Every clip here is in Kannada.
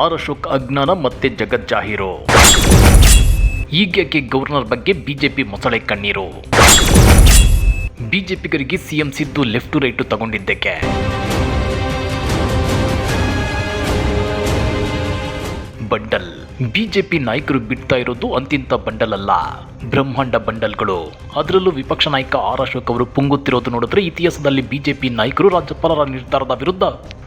ಆರ್ ಅಶೋಕ್ ಅಜ್ಞಾನ ಮತ್ತೆ ಜಗಜ್ಜಾಹೀರು ಈಗ್ಯಾಕೆ ಗವರ್ನರ್ ಬಗ್ಗೆ ಬಿಜೆಪಿ ಮೊಸಳೆ ಕಣ್ಣೀರು. ಬಿಜೆಪಿಗರಿಗೆ ಸಿಎಂ ಸಿದ್ದು ಲೆಫ್ಟ್ ರೈಟು ತಗೊಂಡಿದ್ದಕ್ಕೆ. ಬಂಡಲ್. ಬಿಜೆಪಿ ನಾಯಕರು ಬಿಡ್ತಾ ಇರೋದು ಅಂತಿಂತ ಬಂಡಲ್ ಅಲ್ಲ ಬ್ರಹ್ಮಾಂಡ ಬಂಡಲ್ಗಳು. ಅದರಲ್ಲೂ ವಿಪಕ್ಷ ನಾಯಕ ಆರ್ ಅಶೋಕ್ ಅವರು ಪುಂಗುತ್ತಿರೋದು ನೋಡಿದ್ರೆ ಇತಿಹಾಸದಲ್ಲಿ ಬಿಜೆಪಿ ನಾಯಕರು ರಾಜ್ಯಪಾಲರ ನಿರ್ಧಾರದ ವಿರುದ್ಧ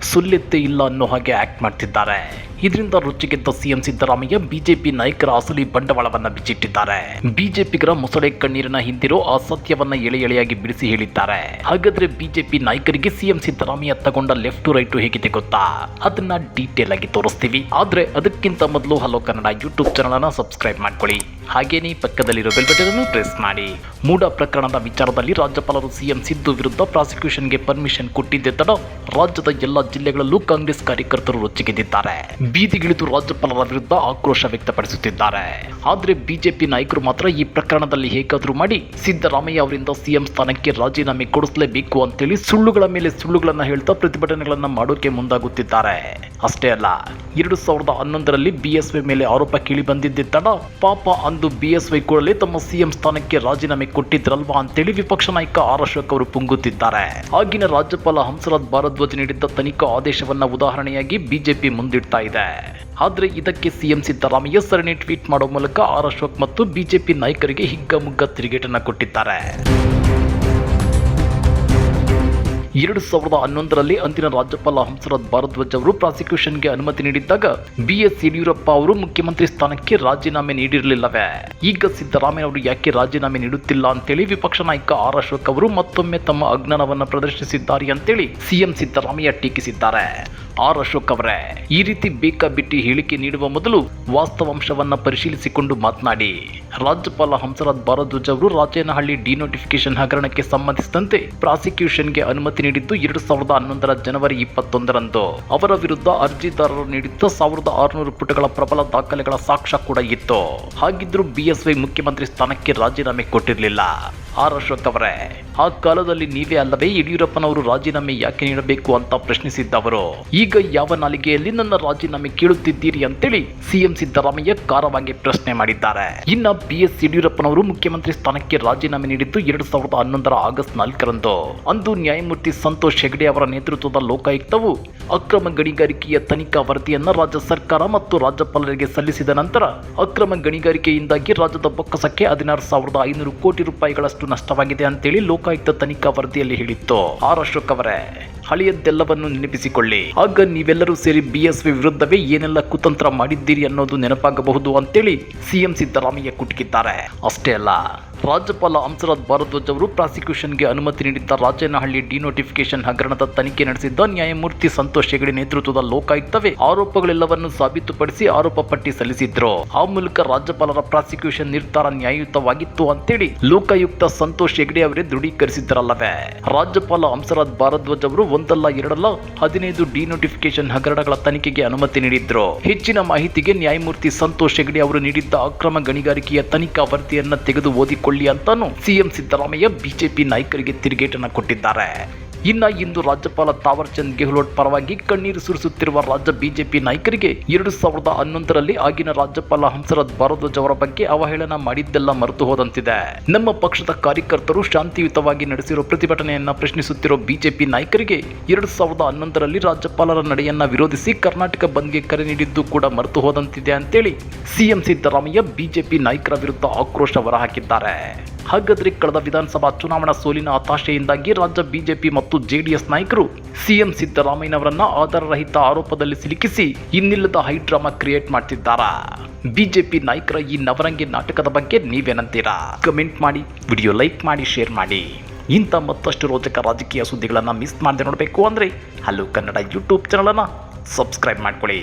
ಸುಲ್ಲೆತ್ತೇ ಇಲ್ಲ ಅನ್ನೋ ಹಾಗೆ ಆಕ್ಟ್ ಮಾಡ್ತಿದ್ದಾರೆ. ಇದರಿಂದ ರುಚಿಗೆದ್ದ ಸಿಎಂ ಸಿದ್ದರಾಮಯ್ಯ ಬಿಜೆಪಿ ನಾಯಕರ ಅಸಲಿ ಬಂಡವಾಳವನ್ನ ಬಿಚ್ಚಿಟ್ಟಿದ್ದಾರೆ. ಬಿಜೆಪಿಗರ ಮೊಸಳೆ ಕಣ್ಣೀರಿನ ಹಿಂದಿರೋ ಆ ಸತ್ಯವನ್ನ ಎಳೆ ಎಳೆಯಾಗಿ ಬಿಡಿಸಿ ಹೇಳಿದ್ದಾರೆ. ಹಾಗಾದ್ರೆ ಬಿಜೆಪಿ ನಾಯಕರಿಗೆ ಸಿಎಂ ಸಿದ್ದರಾಮಯ್ಯ ತಗೊಂಡ ಲೆಫ್ಟ್ ರೈಟ್ ಹೇಗಿದೆ ಗೊತ್ತಾ? ಅದನ್ನ ಡೀಟೇಲ್ ಆಗಿ ತೋರಿಸ್ತೀವಿ. ಆದ್ರೆ ಅದಕ್ಕಿಂತ ಮೊದಲು ಹಲೋ ಕನ್ನಡ ಯೂಟ್ಯೂಬ್ ಚಾನಲ್ ಅನ್ನ ಸಬ್ಸ್ಕ್ರೈಬ್ ಮಾಡ್ಕೊಳ್ಳಿ. ಹಾಗೇನೇ ಪಕ್ಕದಲ್ಲಿರೋ ಬಟನ್ ಅನ್ನು ಪ್ರೆಸ್ ಮಾಡಿ. ಮೂಡ ಪ್ರಕರಣದ ವಿಚಾರದಲ್ಲಿ ರಾಜ್ಯಪಾಲರು ಸಿಎಂ ಸಿದ್ದು ವಿರುದ್ಧ ಪ್ರಾಸಿಕ್ಯೂಷನ್ಗೆ ಪರ್ಮಿಷನ್ ಕೊಟ್ಟಿದ್ದೆ ತಡ ರಾಜ್ಯದ ಎಲ್ಲ ಜಿಲ್ಲೆಗಳಲ್ಲೂ ಕಾಂಗ್ರೆಸ್ ಕಾರ್ಯಕರ್ತರು ರೊಚ್ಚಿಗೆದ್ದಿದ್ದಾರೆ. ಬೀದಿಗಿಳಿದು ರಾಜ್ಯಪಾಲರ ವಿರುದ್ಧ ಆಕ್ರೋಶ ವ್ಯಕ್ತಪಡಿಸುತ್ತಿದ್ದಾರೆ. ಆದ್ರೆ ಬಿಜೆಪಿ ನಾಯಕರು ಮಾತ್ರ ಈ ಪ್ರಕರಣದಲ್ಲಿ ಹೇಗಾದ್ರೂ ಮಾಡಿ ಸಿದ್ದರಾಮಯ್ಯ ಅವರಿಂದ ಸಿಎಂ ಸ್ಥಾನಕ್ಕೆ ರಾಜೀನಾಮೆ ಕೊಡಿಸಲೇಬೇಕು ಅಂತೇಳಿ ಸುಳ್ಳುಗಳ ಮೇಲೆ ಸುಳ್ಳುಗಳನ್ನ ಹೇಳ್ತಾ ಪ್ರತಿಭಟನೆಗಳನ್ನ ಮಾಡೋಕೆ ಮುಂದಾಗುತ್ತಿದ್ದಾರೆ. ಅಷ್ಟೇ ಅಲ್ಲ, ಎರಡು ಸಾವಿರದ ಹನ್ನೊಂದರಲ್ಲಿ ಬಿಎಸ್ವೈ ಮೇಲೆ ಆರೋಪ ಕೇಳಿ ಬಂದಿದ್ದೆ ತಡ ಪಾಪ ಅಂದು ಬಿಎಸ್ವೈ ಕೂಡಲೇ ತಮ್ಮ ಸಿಎಂ ಸ್ಥಾನಕ್ಕೆ ರಾಜೀನಾಮೆ ಕೊಟ್ಟಿದ್ರಲ್ವಾ ಅಂತೇಳಿ ವಿಪಕ್ಷ ನಾಯಕ ಆರ್ ಅಶೋಕ್ ಅವರು ಪುಂಗುತ್ತಿದ್ದಾರೆ. ಆಗಿನ ರಾಜ್ಯಪಾಲ ಹಂಸರಾಜ್ ಭಾರದ್ವಾಜ್ ನೀಡಿದ್ದ ತನಿಖಾ ಆದೇಶವನ್ನ ಉದಾಹರಣೆಯಾಗಿ ಬಿಜೆಪಿ ಮುಂದಿಡ್ತಾ ಇದೆ. ಆದ್ರೆ ಇದಕ್ಕೆ ಸಿಎಂ ಸಿದ್ದರಾಮಯ್ಯ ಸರಣಿ ಟ್ವೀಟ್ ಮಾಡುವ ಮೂಲಕ ಆರ್ ಅಶೋಕ್ ಮತ್ತು ಬಿಜೆಪಿ ನಾಯಕರಿಗೆ ಹಿಗ್ಗಮುಗ್ಗ ತಿರುಗೇಟನ್ನ ಕೊಟ್ಟಿದ್ದಾರೆ. ಎರಡು ಸಾವಿರದ ಹನ್ನೊಂದರಲ್ಲಿ ಅಂದಿನ ರಾಜ್ಯಪಾಲ ಹಂಸರಾಜ್ ಭಾರದ್ವಾಜ್ ಅವರು ಪ್ರಾಸಿಕ್ಯೂಷನ್ಗೆ ಅನುಮತಿ ನೀಡಿದ್ದಾಗ ಬಿಎಸ್ ಯಡಿಯೂರಪ್ಪ ಅವರು ಮುಖ್ಯಮಂತ್ರಿ ಸ್ಥಾನಕ್ಕೆ ರಾಜೀನಾಮೆ ನೀಡಿರಲಿಲ್ಲವೇ? ಈಗ ಸಿದ್ದರಾಮಯ್ಯ ಅವರು ಯಾಕೆ ರಾಜೀನಾಮೆ ನೀಡುತ್ತಿಲ್ಲ ಅಂತೇಳಿ ವಿಪಕ್ಷ ನಾಯಕ ಆರ್ ಅಶೋಕ್ ಅವರು ಮತ್ತೊಮ್ಮೆ ತಮ್ಮ ಅಜ್ಞಾನವನ್ನು ಪ್ರದರ್ಶಿಸಿದ್ದಾರೆ ಅಂತೇಳಿ ಸಿಎಂ ಸಿದ್ದರಾಮಯ್ಯ ಟೀಕಿಸಿದ್ದಾರೆ. ಆರ್ ಅಶೋಕ್ ಅವರೇ ಈ ರೀತಿ ಬೇಕಾಬಿಟ್ಟಿ ಹೇಳಿಕೆ ನೀಡುವ ಮೊದಲು ವಾಸ್ತವಾಂಶವನ್ನ ಪರಿಶೀಲಿಸಿಕೊಂಡು ಮಾತನಾಡಿ. ರಾಜ್ಯಪಾಲ ಹಂಸರಾಜ್ ಭಾರದ್ವಾಜ್ ಅವರು ರಾಜೇನಹಳ್ಳಿ ಡಿನೋಟಿಫಿಕೇಶನ್ ಹಗರಣಕ್ಕೆ ಸಂಬಂಧಿಸಿದಂತೆ ಪ್ರಾಸಿಕ್ಯೂಷನ್ಗೆ ಅನುಮತಿ ನೀಡಿದ್ದು ಎರಡು ಸಾವಿರದ ಹನ್ನೊಂದರ ಜನವರಿ ಇಪ್ಪತ್ತೊಂದರಂದು. ಅವರ ವಿರುದ್ಧ ಅರ್ಜಿದಾರರು ನೀಡಿದ್ದ ಸಾವಿರದ ಆರುನೂರು ಪುಟಗಳ ಪ್ರಬಲ ದಾಖಲೆಗಳ ಸಾಕ್ಷ್ಯ ಕೂಡ ಇತ್ತು. ಹಾಗಿದ್ರೂ ಬಿಎಸ್ವೈ ಮುಖ್ಯಮಂತ್ರಿ ಸ್ಥಾನಕ್ಕೆ ರಾಜೀನಾಮೆ ಕೊಟ್ಟಿರಲಿಲ್ಲ. ಆರ್ ಅಶೋಕ್ ಅವರೇ ಆ ಕಾಲದಲ್ಲಿ ನೀವೇ ಅಲ್ಲವೇ ಯಡಿಯೂರಪ್ಪನವರು ರಾಜೀನಾಮೆ ಯಾಕೆ ನೀಡಬೇಕು ಅಂತ ಪ್ರಶ್ನಿಸಿದ್ದವರು. ಈಗ ಯಾವ ನಾಲಿಗೆಯಲ್ಲಿ ನನ್ನ ರಾಜೀನಾಮೆ ಕೇಳುತ್ತಿದ್ದೀರಿ ಅಂತೇಳಿ ಸಿಎಂ ಸಿದ್ದರಾಮಯ್ಯ ಕಾರವಾಗಿ ಪ್ರಶ್ನೆ ಮಾಡಿದ್ದಾರೆ. ಇನ್ನ ಬಿ ಎಸ್ ಯಡಿಯೂರಪ್ಪನವರು ಮುಖ್ಯಮಂತ್ರಿ ಸ್ಥಾನಕ್ಕೆ ರಾಜೀನಾಮೆ ನೀಡಿದ್ದು ಎರಡು ಸಾವಿರದ ಹನ್ನೊಂದರ ಆಗಸ್ಟ್ ನಾಲ್ಕರಂದು. ಅಂದು ನ್ಯಾಯಮೂರ್ತಿ ಸಂತೋಷ್ ಹೆಗಡೆ ಅವರ ನೇತೃತ್ವದ ಲೋಕಾಯುಕ್ತವು ಅಕ್ರಮ ಗಣಿಗಾರಿಕೆಯ ತನಿಖಾ ವರದಿಯನ್ನ ರಾಜ್ಯ ಸರ್ಕಾರ ಮತ್ತು ರಾಜ್ಯಪಾಲರಿಗೆ ಸಲ್ಲಿಸಿದ ನಂತರ ಅಕ್ರಮ ಗಣಿಗಾರಿಕೆಯಿಂದಾಗಿ ರಾಜ್ಯದ ಬೊಕ್ಕಸಕ್ಕೆ ಹದಿನಾರು ಸಾವಿರದ ಐನೂರು ಕೋಟಿ ರೂಪಾಯಿಗಳಷ್ಟು ನಷ್ಟವಾಗಿದೆ ಅಂತೇಳಿ ಲೋಕಾಯುಕ್ತ ತನಿಖಾ ವರದಿಯಲ್ಲಿ ಹೇಳಿತ್ತು. ಆರ್ ಅಶೋಕ್ ಅವರೇ ಹಳೆಯದ್ದೆಲ್ಲವನ್ನು ನೆನಪಿಸಿಕೊಳ್ಳಿ. ಆಗ ನೀವೆಲ್ಲರೂ ಸೇರಿ ಬಿಎಸ್ವಿ ವಿರುದ್ಧವೇ ಏನೆಲ್ಲ ಕುತಂತ್ರ ಮಾಡಿದ್ದೀರಿ ಅನ್ನೋದು ನೆನಪಾಗಬಹುದು ಅಂತೇಳಿ ಸಿಎಂ ಸಿದ್ದರಾಮಯ್ಯ ಕುಟುಕಿದ್ದಾರೆ. ಅಷ್ಟೇ ಅಲ್ಲ ರಾಜ್ಯಪಾಲ ಹಂಸರಾಜ್ ಭಾರದ್ವಾಜ್ ಅವರು ಪ್ರಾಸಿಕ್ಯೂಷನ್ಗೆ ಅನುಮತಿ ನೀಡಿದ್ದ ರಾಜೇನಹಳ್ಳಿ ಡಿನೋಟಿಫಿಕೇಶನ್ ಹಗರಣದ ತನಿಖೆ ನಡೆಸಿದ್ದ ನ್ಯಾಯಮೂರ್ತಿ ಸಂತೋಷ್ ಹೆಗಡೆ ನೇತೃತ್ವದ ಲೋಕಾಯುಕ್ತವೇ ಆರೋಪಗಳೆಲ್ಲವನ್ನು ಸಾಬೀತುಪಡಿಸಿ ಆರೋಪ ಪಟ್ಟಿ ಸಲ್ಲಿಸಿದ್ರು. ಆ ಮೂಲಕ ರಾಜ್ಯಪಾಲರ ಪ್ರಾಸಿಕ್ಯೂಷನ್ ನಿರ್ಧಾರ ನ್ಯಾಯಯುತವಾಗಿತ್ತು ಅಂತೇಳಿ ಲೋಕಾಯುಕ್ತ ಸಂತೋಷ್ ಹೆಗಡೆ ಅವರೇ ದೃಢೀಕರಿಸಿದ್ದರಲ್ಲವೇ. ರಾಜ್ಯಪಾಲ ಹಂಸರಾಜ್ ಭಾರದ್ವಾಜ್ ಅವರು ಒಂದಲ್ಲ ಎರಡಲ್ಲ ಹದಿನೈದು ಡಿನೋಟಿಫಿಕೇಶನ್ ಹಗರಣಗಳ ತನಿಖೆಗೆ ಅನುಮತಿ ನೀಡಿದ್ರು. ಹೆಚ್ಚಿನ ಮಾಹಿತಿಗೆ ನ್ಯಾಯಮೂರ್ತಿ ಸಂತೋಷ್ ಹೆಗಡೆ ಅವರು ನೀಡಿದ್ದ ಅಕ್ರಮ ಗಣಿಗಾರಿಕೆಯ ತನಿಖಾ ವರದಿಯನ್ನ ತೆಗೆದು ಓದಿಕೊಳ್ಳಿ ಅಂತಾನು ಸಿಎಂ ಸಿದ್ದರಾಮಯ್ಯ ಬಿಜೆಪಿ ನಾಯಕರಿಗೆ ತಿರುಗೇಟನ್ನು ಕೊಟ್ಟಿದ್ದಾರೆ. ಇನ್ನ ಇಂದು ರಾಜ್ಯಪಾಲ ತಾವರ್ ಚಂದ್ ಗೆಹ್ಲೋಟ್ ಪರವಾಗಿ ಕಣ್ಣೀರು ಸುರಿಸುತ್ತಿರುವ ರಾಜ್ಯ ಬಿಜೆಪಿ ನಾಯಕರಿಗೆ ಎರಡು ಸಾವಿರದ ಹನ್ನೊಂದರಲ್ಲಿ ಆಗಿನ ರಾಜ್ಯಪಾಲ ಹಂಸರಾಜ್ ಭಾರದ್ವಾಜ್ ಅವರ ಬಗ್ಗೆ ಅವಹೇಳನ ಮಾಡಿದ್ದೆಲ್ಲ ಮರೆತು ಹೋದಂತಿದೆ. ನಮ್ಮ ಪಕ್ಷದ ಕಾರ್ಯಕರ್ತರು ಶಾಂತಿಯುತವಾಗಿ ನಡೆಸಿರೋ ಪ್ರತಿಭಟನೆಯನ್ನ ಪ್ರಶ್ನಿಸುತ್ತಿರುವ ಬಿಜೆಪಿ ನಾಯಕರಿಗೆ ಎರಡು ಸಾವಿರದ ಹನ್ನೊಂದರಲ್ಲಿ ರಾಜ್ಯಪಾಲರ ನಡೆಯನ್ನ ವಿರೋಧಿಸಿ ಕರ್ನಾಟಕ ಬಂದ್ಗೆ ಕರೆ ನೀಡಿದ್ದು ಕೂಡ ಮರೆತು ಹೋದಂತಿದೆ ಅಂತೇಳಿ ಸಿಎಂ ಸಿದ್ದರಾಮಯ್ಯ ಬಿಜೆಪಿ ನಾಯಕರ ವಿರುದ್ಧ ಆಕ್ರೋಶ ಹೊರಹಾಕಿದ್ದಾರೆ. ಹಾಗಾದ್ರೆ ಕಳೆದ ವಿಧಾನಸಭಾ ಚುನಾವಣಾ ಸೋಲಿನ ಹತಾಶೆಯಿಂದಾಗಿ ರಾಜ್ಯ ಬಿಜೆಪಿ ಮತ್ತು ಜೆಡಿಎಸ್ ನಾಯಕರು ಸಿಎಂ ಸಿದ್ದರಾಮಯ್ಯನವರನ್ನ ಆಧಾರರಹಿತ ಆರೋಪದಲ್ಲಿ ಸಿಲುಕಿಸಿ ಇನ್ನಿಲ್ಲದ ಹೈಡ್ರಾಮಾ ಕ್ರಿಯೇಟ್ ಮಾಡ್ತಿದ್ದಾರಾ? ಬಿಜೆಪಿ ನಾಯಕರ ಈ ನವರಂಗಿ ನಾಟಕದ ಬಗ್ಗೆ ನೀವೇನಂತೀರಾ? ಕಮೆಂಟ್ ಮಾಡಿ, ವಿಡಿಯೋ ಲೈಕ್ ಮಾಡಿ, ಶೇರ್ ಮಾಡಿ. ಇಂಥ ಮತ್ತಷ್ಟು ರೋಚಕ ರಾಜಕೀಯ ಸುದ್ದಿಗಳನ್ನು ಮಿಸ್ ಮಾಡದೆ ನೋಡಬೇಕು ಅಂದರೆ ಹಲೋ ಕನ್ನಡ ಯೂಟ್ಯೂಬ್ ಚಾನಲನ್ನು ಸಬ್ಸ್ಕ್ರೈಬ್ ಮಾಡ್ಕೊಳ್ಳಿ.